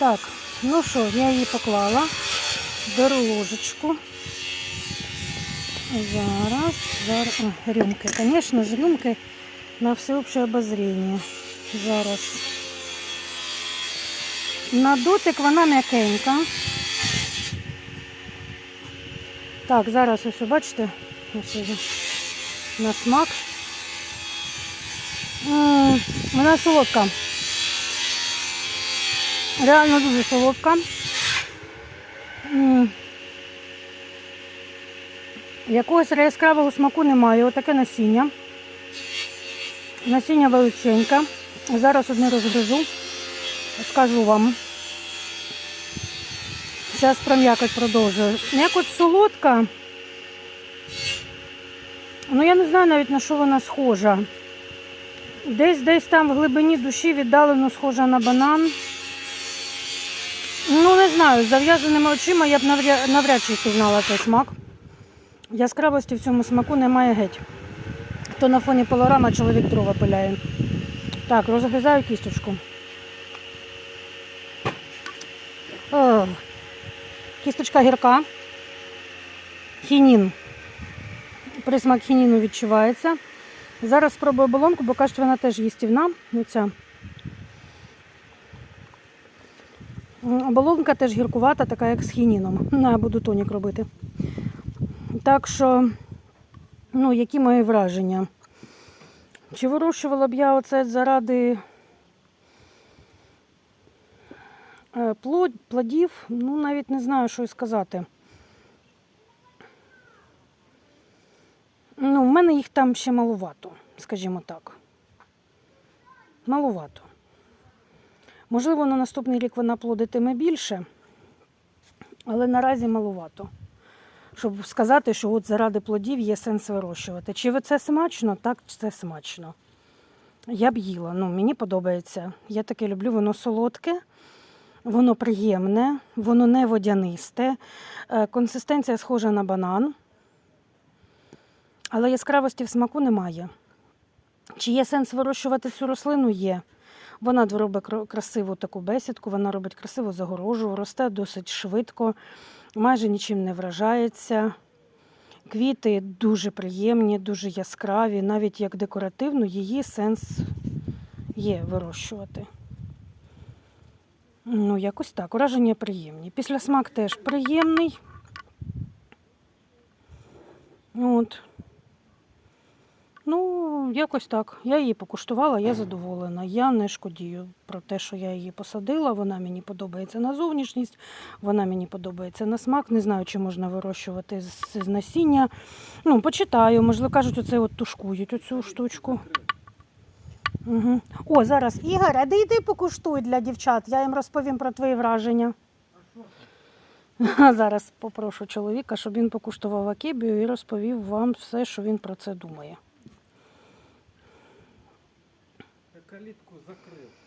Так, ну що, я її поклала. Беру ложечку. Зараз, зараз. О, рюмки. Звісно ж, рюмки на всеобщее обозріння. Зараз. На дотик вона м'якенька. Так, зараз ось бачите, ось на смак. М, Вона солодка. Реально дуже солодка. Якогось яскравого смаку немає. Отаке насіння. Насіння величеньке. Зараз одне розгризу. Скажу вам. Зараз про м'якоть продовжую. М'якоть солодка. Ну я не знаю навіть на що вона схожа. Десь десь там в глибині душі віддалено схожа на банан. Ну, не знаю, з зав'язаними очима я б навряд, чи пізнала цей смак. Яскравості в цьому смаку немає геть. То на фоні пилорама чоловік дрова пиляє. Так, розгризаю кісточку. О, кісточка гірка. Хінін. Присмак хініну відчувається. Зараз спробую оболонку, бо кажуть, вона теж їстівна. Оця. М, Оболонка теж гіркувата, така як з хініном. Буду тонік робити. Так що, ну, які мої враження? Чи вирощувала б я оце заради е, плодів? Ну, навіть не знаю, що й сказати. Ну, в мене їх там ще малувато, скажімо так. Малувато. Можливо, на наступний рік вона плодитиме більше, але наразі малувато. Щоб сказати, що от заради плодів є сенс вирощувати. Чи це смачно? Так, це смачно. Я б їла, ну, мені подобається. Я таке люблю, воно солодке, воно приємне, воно не водянисте. Е, Консистенція схожа на банан, але яскравості в смаку немає. Чи є сенс вирощувати цю рослину? Є. Вона робить красиву таку бесідку, вона робить красиву загорожу, росте досить швидко, майже нічим не вражається. Квіти дуже приємні, дуже яскраві, навіть як декоративну, її сенс є вирощувати. Ну, якось так, ураження приємні. Після смак теж приємний. От. Ну, якось так. Я її покуштувала, я задоволена. Я не шкодію про те, що я її посадила. Вона мені подобається на зовнішність, вона мені подобається на смак. Не знаю, чи можна вирощувати з, насіння. Ну, почитаю, можливо, кажуть, оце от тушкують оцю штучку. Угу. О, зараз Ігор, а де йди покуштуй для дівчат. Я їм розповім про твої враження. Зараз попрошу чоловіка, щоб він покуштував акебію і розповів вам все, що він про це думає. Калитку закрыл.